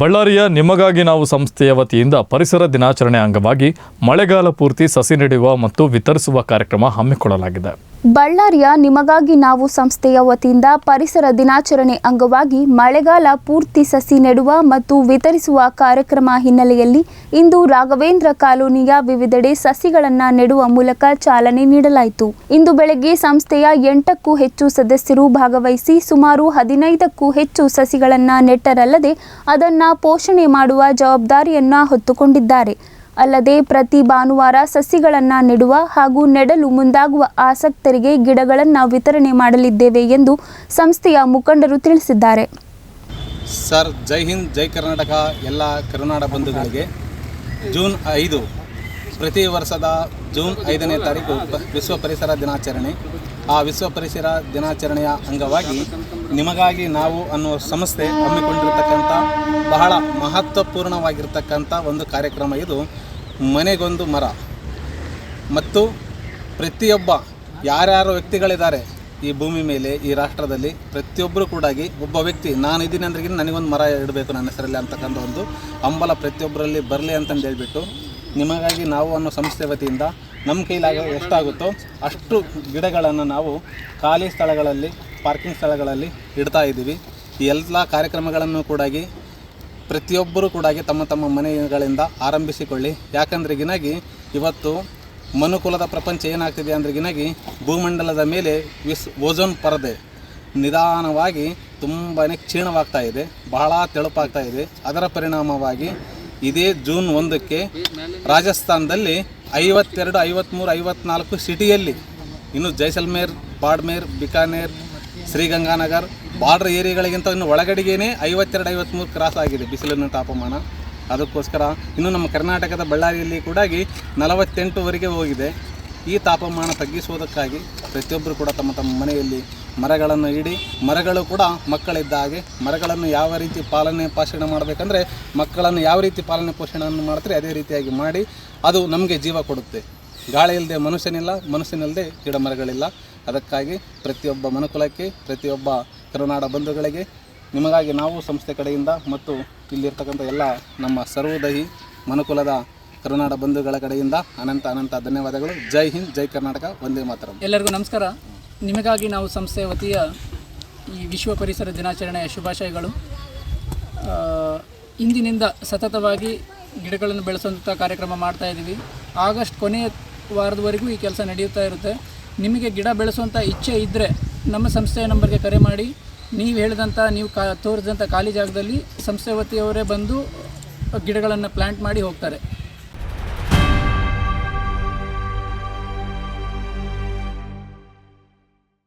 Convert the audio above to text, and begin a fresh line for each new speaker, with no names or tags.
ಬಳ್ಳಾರಿಯ ನಿಮಗಾಗಿ ನಾವು ಸಂಸ್ಥೆಯ ವತಿಯಿಂದ ಪರಿಸರ ದಿನಾಚರಣೆ ಅಂಗವಾಗಿ ಮಳೆಗಾಲ ಪೂರ್ತಿ ಸಸಿ ನೆಡುವ ಮತ್ತು ವಿತರಿಸುವ ಕಾರ್ಯಕ್ರಮ ಹಮ್ಮಿಕೊಳ್ಳಲಾಗಿದೆ.
ಬಳ್ಳಾರಿಯ ನಿಮಗಾಗಿ ನಾವು ಸಂಸ್ಥೆಯ ವತಿಯಿಂದ ಪರಿಸರ ದಿನಾಚರಣೆ ಅಂಗವಾಗಿ ಮಳೆಗಾಲ ಪೂರ್ತಿ ಸಸಿ ನೆಡುವ ಮತ್ತು ವಿತರಿಸುವ ಕಾರ್ಯಕ್ರಮ ಹಿನ್ನೆಲೆಯಲ್ಲಿ ಇಂದು ರಾಘವೇಂದ್ರ ಕಾಲೋನಿಯ ವಿವಿಧೆಡೆ ಸಸಿಗಳನ್ನು ನೆಡುವ ಮೂಲಕ ಚಾಲನೆ ನೀಡಲಾಯಿತು. ಇಂದು ಬೆಳಗ್ಗೆ ಸಂಸ್ಥೆಯ ಎಂಟಕ್ಕೂ ಹೆಚ್ಚು ಸದಸ್ಯರು ಭಾಗವಹಿಸಿ ಸುಮಾರು ಹದಿನೈದಕ್ಕೂ ಹೆಚ್ಚು ಸಸಿಗಳನ್ನು ನೆಟ್ಟರಲ್ಲದೆ ಅದನ್ನು ಪೋಷಣೆ ಮಾಡುವ ಜವಾಬ್ದಾರಿಯನ್ನ ಹೊತ್ತುಕೊಂಡಿದ್ದಾರೆ. ಅಲ್ಲದೆ ಪ್ರತಿ ಭಾನುವಾರ ಸಸಿಗಳನ್ನು ನೆಡುವ ಹಾಗೂ ನೆಡಲು ಮುಂದಾಗುವ ಆಸಕ್ತರಿಗೆ ಗಿಡಗಳನ್ನು ವಿತರಣೆ ಮಾಡಲಿದ್ದೇವೆ ಎಂದು ಸಂಸ್ಥೆಯ ಮುಖಂಡರು ತಿಳಿಸಿದ್ದಾರೆ.
ಸರ್, ಜೈ ಹಿಂದ್, ಜೈ ಕರ್ನಾಟಕ, ಎಲ್ಲ ಕರುನಾಡ ಬಂಧುಗಳಿಗೆ ಜೂನ್ ಐದು ಪ್ರತಿ ವರ್ಷದ ಜೂನ್ ಐದನೇ ತಾರೀಕು ವಿಶ್ವ ಪರಿಸರ ದಿನಾಚರಣೆ. ಆ ವಿಶ್ವ ಪರಿಸರ ದಿನಾಚರಣೆಯ ಅಂಗವಾಗಿ ನಿಮಗಾಗಿ ನಾವು ಅನ್ನುವ ಸಂಸ್ಥೆ ಹಮ್ಮಿಕೊಂಡಿರ್ತಕ್ಕಂಥ ಬಹಳ ಮಹತ್ವಪೂರ್ಣವಾಗಿರ್ತಕ್ಕಂಥ ಒಂದು ಕಾರ್ಯಕ್ರಮ ಇದು. ಮನೆಗೊಂದು ಮರ. ಮತ್ತು ಪ್ರತಿಯೊಬ್ಬ ಯಾರ್ಯಾರು ವ್ಯಕ್ತಿಗಳಿದ್ದಾರೆ ಈ ಭೂಮಿ ಮೇಲೆ, ಈ ರಾಷ್ಟ್ರದಲ್ಲಿ ಪ್ರತಿಯೊಬ್ಬರು ಕೂಡಾಗಿ ಒಬ್ಬ ವ್ಯಕ್ತಿ, ನಾನು ಇದ್ದೀನಿ ಅಂದ್ರೆ ನನಗೊಂದು ಮರ ಇಡಬೇಕು ನನ್ನ ಹೆಸರಲ್ಲಿ ಅಂತಕ್ಕಂಥ ಒಂದು ಹಂಬಲ ಪ್ರತಿಯೊಬ್ಬರಲ್ಲಿ ಬರಲಿ ಅಂತಂದು ಹೇಳ್ಬಿಟ್ಟು, ನಿಮಗಾಗಿ ನಾವು ಅನ್ನೋ ಸಂಸ್ಥೆ ವತಿಯಿಂದ ನಮ್ಮ ಕೈಲಾಗ ಎಷ್ಟಾಗುತ್ತೋ ಅಷ್ಟು ಗಿಡಗಳನ್ನು ನಾವು ಖಾಲಿ ಸ್ಥಳಗಳಲ್ಲಿ, ಪಾರ್ಕಿಂಗ್ ಸ್ಥಳಗಳಲ್ಲಿ ಇಡ್ತಾ ಇದ್ದೀವಿ. ಈ ಎಲ್ಲ ಕಾರ್ಯಕ್ರಮಗಳನ್ನು ಕೂಡಾಗಿ ಪ್ರತಿಯೊಬ್ಬರು ಕೂಡ ತಮ್ಮ ತಮ್ಮ ಮನೆಗಳಿಂದ ಆರಂಭಿಸಿಕೊಳ್ಳಿ. ಯಾಕಂದ್ರೆ ಗಿನಾಗಿ ಇವತ್ತು ಮನುಕುಲದ ಪ್ರಪಂಚ ಏನಾಗ್ತಿದೆ ಅಂದ್ರೆ ಗಿನಾಗಿ ಭೂಮಂಡಲದ ಮೇಲೆ ವಿಸ್ ಓಝೋನ್ ಪರದೆ ನಿಧಾನವಾಗಿ ತುಂಬಾ ಕ್ಷೀಣವಾಗ್ತಾ ಇದೆ, ಬಹಳ ತೆಳುಪಾಗ್ತಾ ಇದೆ. ಅದರ ಪರಿಣಾಮವಾಗಿ ಇದೇ ಜೂನ್ ಒಂದಕ್ಕೆ ರಾಜಸ್ಥಾನದಲ್ಲಿ ಐವತ್ತೆರಡು ಐವತ್ತ್ಮೂರು ಐವತ್ನಾಲ್ಕು ಸಿಟಿಯಲ್ಲಿ ಇನ್ನು ಜೈಸಲ್ಮೇರ್, ಬಾಡ್ಮೇರ್, ಬಿಕಾನೇರ್, ಶ್ರೀಗಂಗಾನಗರ್ ಬಾರ್ಡರ್ ಏರಿಯಾಗಳಿಗಿಂತ ಇನ್ನು ಒಳಗಡೆಗೇನೆ ಐವತ್ತೆರಡು ಐವತ್ತ್ಮೂರು ಕ್ರಾಸ್ ಆಗಿದೆ ಬಿಸಿಲಿನ ತಾಪಮಾನ. ಅದಕ್ಕೋಸ್ಕರ ಇನ್ನು ನಮ್ಮ ಕರ್ನಾಟಕದ ಬಳ್ಳಾರಿಯಲ್ಲಿ ಕೂಡ ನಲವತ್ತೆಂಟುವರೆಗೆ ಹೋಗಿದೆ. ಈ ತಾಪಮಾನ ತಗ್ಗಿಸುವುದಕ್ಕಾಗಿ ಪ್ರತಿಯೊಬ್ಬರು ಕೂಡ ತಮ್ಮ ತಮ್ಮ ಮನೆಯಲ್ಲಿ ಮರಗಳನ್ನು ಇಡಿ, ಮರಗಳು ಕೂಡ ಮಕ್ಕಳಿದ್ದ ಹಾಗೆ ಮರಗಳನ್ನು ಯಾವ ರೀತಿ ಪಾಲನೆ ಪೋಷಣೆ ಮಾಡಬೇಕಂದ್ರೆ ಮಕ್ಕಳನ್ನು ಯಾವ ರೀತಿ ಪಾಲನೆ ಪೋಷಣೆಯನ್ನು ಮಾಡ್ತಾರೆ ಅದೇ ರೀತಿಯಾಗಿ ಮಾಡಿ ಅದು ನಮಗೆ ಜೀವ ಕೊಡುತ್ತೆ. ಗಾಳಿ ಇಲ್ಲದೆ ಮನುಷ್ಯನಿಲ್ಲ ಮನುಷ್ಯನಿಲ್ಲದೆ ಗಿಡ ಮರಗಳಿಲ್ಲ ಅದಕ್ಕಾಗಿ ಪ್ರತಿಯೊಬ್ಬ ಮನುಕುಲಕ್ಕೆ, ಪ್ರತಿಯೊಬ್ಬ ಕರುನಾಡ ಬಂಧುಗಳಿಗೆ ನಿಮಗಾಗಿ ನಾವು ಸಂಸ್ಥೆ ಕಡೆಯಿಂದ ಮತ್ತು ಇಲ್ಲಿರ್ತಕ್ಕಂಥ ಎಲ್ಲ ನಮ್ಮ ಸರ್ವೋದಯಿ ಮನುಕುಲದ ಕರುನಾಡ ಬಂಧುಗಳ ಕಡೆಯಿಂದ ಅನಂತ ಅನಂತ ಧನ್ಯವಾದಗಳು. ಜೈ ಹಿಂದ್, ಜೈ ಕರ್ನಾಟಕ ಒಂದೇ ಮಾತ್ರ.
ಎಲ್ಲರಿಗೂ ನಮಸ್ಕಾರ. ನಿಮಗಾಗಿ ನಾವು ಸಂಸ್ಥೆಯ ವತಿಯ ಈ ವಿಶ್ವ ಪರಿಸರ ದಿನಾಚರಣೆಯ ಶುಭಾಶಯಗಳು. ಇಂದಿನಿಂದ ಸತತವಾಗಿ ಗಿಡಗಳನ್ನು ಬೆಳೆಸುವಂಥ ಕಾರ್ಯಕ್ರಮ ಮಾಡ್ತಾ ಇದ್ದೀವಿ. ಆಗಸ್ಟ್ ಕೊನೆಯ ವಾರದವರೆಗೂ ಈ ಕೆಲಸ ನಡೆಯುತ್ತಾ ಇರುತ್ತೆ. ನಿಮಗೆ ಗಿಡ ಬೆಳೆಸುವಂಥ ಇಚ್ಛೆ ಇದ್ದರೆ ನಮ್ಮ ಸಂಸ್ಥೆಯ ನಂಬರ್ಗೆ ಕರೆ ಮಾಡಿ. ನೀವು ಹೇಳಿದಂಥ ನೀವು ಕಾ ತೋರಿಸಿದಂಥ ಖಾಲಿ ಜಾಗದಲ್ಲಿ ಸಂಸ್ಥೆ ವತಿಯವರೇ ಬಂದು ಗಿಡಗಳನ್ನು ಪ್ಲ್ಯಾಂಟ್ ಮಾಡಿ ಹೋಗ್ತಾರೆ.